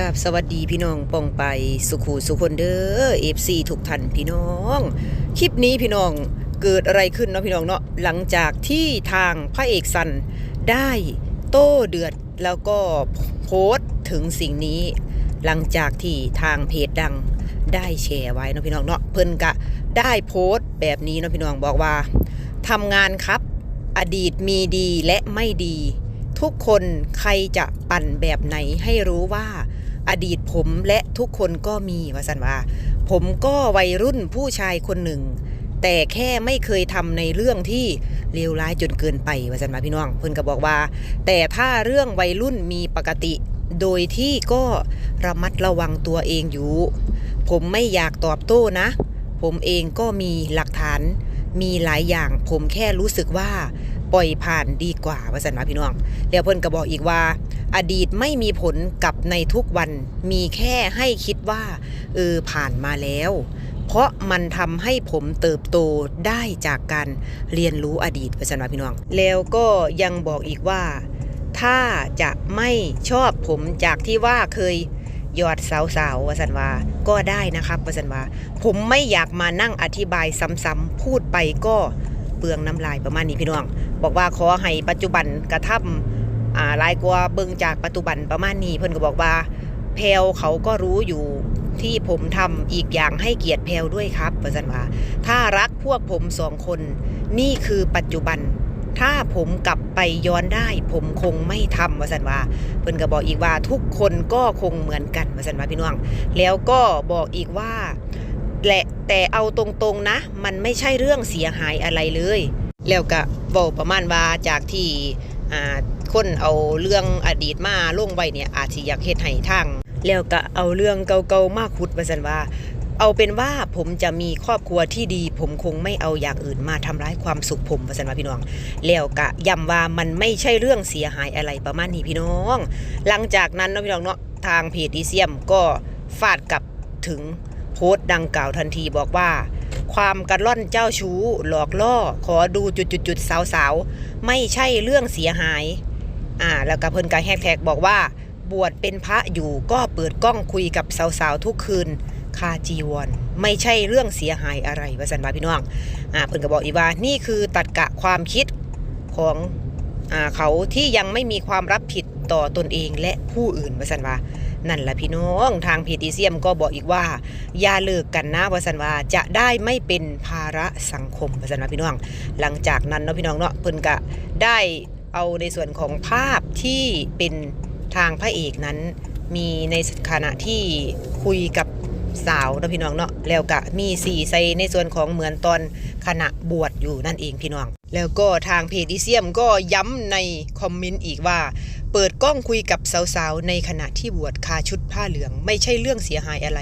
กับสวัสดีพี่น้องปองไปสุขูสุคนเด้อเอฟซีทุกท่านพี่น้อง คลิปนี้พี่น้องเกิดอะไรขึ้นเนาะพี่น้องเนาะหลังจากที่ทางพระเอกสันได้โต้เดือดแล้วก็โพสต์ถึงสิ่งนี้ หลังจากที่ทางเพจดังได้แชร์ไว้เนาะพี่น้องเนาะเพิ่นกะได้โพสต์แบบนี้เนาะพี่น้องบอกว่าทำงานครับอดีตมีดีและไม่ดีทุกคนใครจะปั่นแบบไหนให้รู้ว่า อดีตผมและทุกคนก็มีว่าสันว่า ผมก็วัยรุ่นผู้ชายคนหนึ่ง แต่แค่ไม่เคยทำในเรื่องที่เลวร้ายจนเกินไปว่าสันว่าพี่น้องเพิ่อนก็บอกว่า แต่ถ้าเรื่องวัยรุ่นมีปกติ โดยที่ก็ระมัดระวังตัวเองอยู่ ผมไม่อยากตอบโต้นะ ผมเองก็มีหลักฐาน มีหลายอย่างผมแค่รู้สึกว่าปล่อยผ่านดีกว่าว่าสันว่าพี่น้องแล้วเพิ่นก็บอกอีกว่า อดีตไม่มีผลกับในทุกวันมีแค่ให้คิดว่าเออผ่านมาแล้ว เพราะมันทำให้ผมเติบโตได้จากการเรียนรู้อดีตว่าสันว่าพี่น้อง แล้วก็ยังบอกอีกว่า ถ้าจะไม่ชอบผมจากที่ว่าเคย ยอดสาวๆววสันวาก็ได้นะครับวสันวาผมไม่อยากมานั่งอธิบายซ้ำๆพูดไปก็เปลืองน้ำลายประมาณนี้พี่น้อง บอกว่าขอให้ปัจจุบันกระทำอ่าลายกว่าเบิ่งจากปัจจุบันประมาณนี้เพิ่นก็บอกว่าแพลวเขาก็รู้อยู่ที่ผมทำอีกอย่างให้เกียรติแพลวด้วยครับวสันวาถ้ารักพวกผมสองคน นี่คือปัจจุบัน ถ้าผมกลับไปย้อนได้ ผมคงไม่ทำวสันว่าเพิ่นก็บอกอีกว่าทุกคนก็คงเหมือนกันวสันว่าพี่น้อง แล้วก็บอกอีกว่าและแต่เอาตรงๆนะ มันไม่ใช่เรื่องเสียหายอะไรเลย แล้วก็บอกประมาณว่าจากที่คนเอาเรื่องอดีตมาล่งไว้เนี่ยอาจสิอยากเฮ็ดให้ทางแล้วก็เอาเรื่องเก่าๆมาขุดว่าซั่นว่า เอาเป็นว่าผมจะมีครอบครัวที่ดี ผมคงไม่เอาอย่างอื่นมาทำร้ายความสุขผมว่าซั่นว่าพี่น้อง แล้วก็ย้ำว่ามันไม่ใช่เรื่องเสียหายอะไรประมาณนี้พี่น้อง หลังจากนั้นเนาะพี่น้องเนาะทางเพจอีเซียมก็ฟาดกลับถึงโพสต์ดังกล่าวทันทีบอกว่า ความกระล่อนเจ้าชู้ หลอกล่อ ขอดูจุดๆสาวๆ ไม่ใช่เรื่องเสียหายอ่าแล้วก็เพิ่นก็แฮกแท็กบอกว่า บวชเป็นพระอยู่ก็เปิดกล้องคุยกับสาวๆทุกคืน คาจีวร ไม่ใช่เรื่องเสียหายอะไรว่าสันวาพี่น้องอ่าเพิ่นก็บอกอีกว่านี่คือตัดกะความคิดของอ่าเขาที่ยังไม่มีความรับผิดต่อตนเองและผู้อื่นว่าสันว่านั่นแหละพี่น้องทางพีทีเซียมก็บอกอีกว่า อย่าเลิกกันนะวาสันว่าจะได้ไม่เป็นภาระสังคมวาสันว่าพี่น้อง หลังจากนั้นเนาะพี่น้องเนาะเพิ่นก็ได้เอาในส่วนของภาพที่เป็นทางพระเอกนั้น มีในขณะที่คุยกับ สาวเนาะพี่น้องเนาะแล้วก็มีสีใส่ในส่วนของเหมือนตอนขณะบวชอยู่นั่นเองพี่น้อง แล้วก็ทางเพจดิเซียมก็ย้ำในคอมเมนต์อีกว่า เปิดกล้องคุยกับสาวๆในขณะที่บวชคาชุดผ้าเหลือง ไม่ใช่เรื่องเสียหายอะไร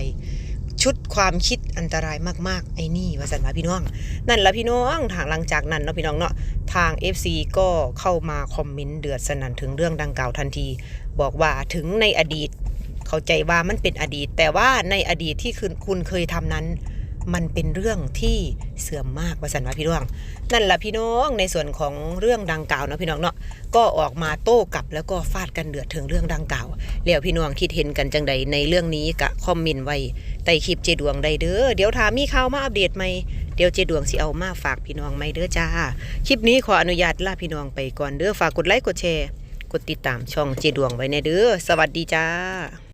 ชุดความคิดอันตรายมากๆ ไอ้นี่ว่าสันว่าพี่น้อง นั่นละพี่น้องทางหลังจากนั้นเนาะพี่น้องเนาะทาง FC ก็เข้ามาคอมเมนต์เดือดสนั่นถึงเรื่องดังกล่าวทันที บอกว่าถึงในอดีต เข้าใจว่ามันเป็นอดีต แต่ว่าในอดีตที่คุณคุณเคยทำนั้น มันเป็นเรื่องที่เสื่อมมากว่าสันว่าพี่น้อง นั่นแหละพี่น้องในส่วนของเรื่องดังกล่าวนะพี่น้องเนาะก็ออกมาโต้กลับแล้วก็ฟาดกันเดือดถึงเรื่องดังกล่าวแล้วพี่น้องคิดเห็นกันจังใดในเรื่องนี้กะคอมเมนต์ไว้ใต้คลิปเจดวงใดเด้อเดี๋ยวถามมีข่าวมาอัปเดตไหมเดี๋ยวเจดวงสิเอามาฝากพี่น้องไหมเด้อจ้าคลิปนี้ขออนุญาตลาพี่น้องไปก่อนเด้อฝากกดไลค์กดแชร์กดติดตามช่องเจดวงไว้ในเด้อ สวัสดีจ้า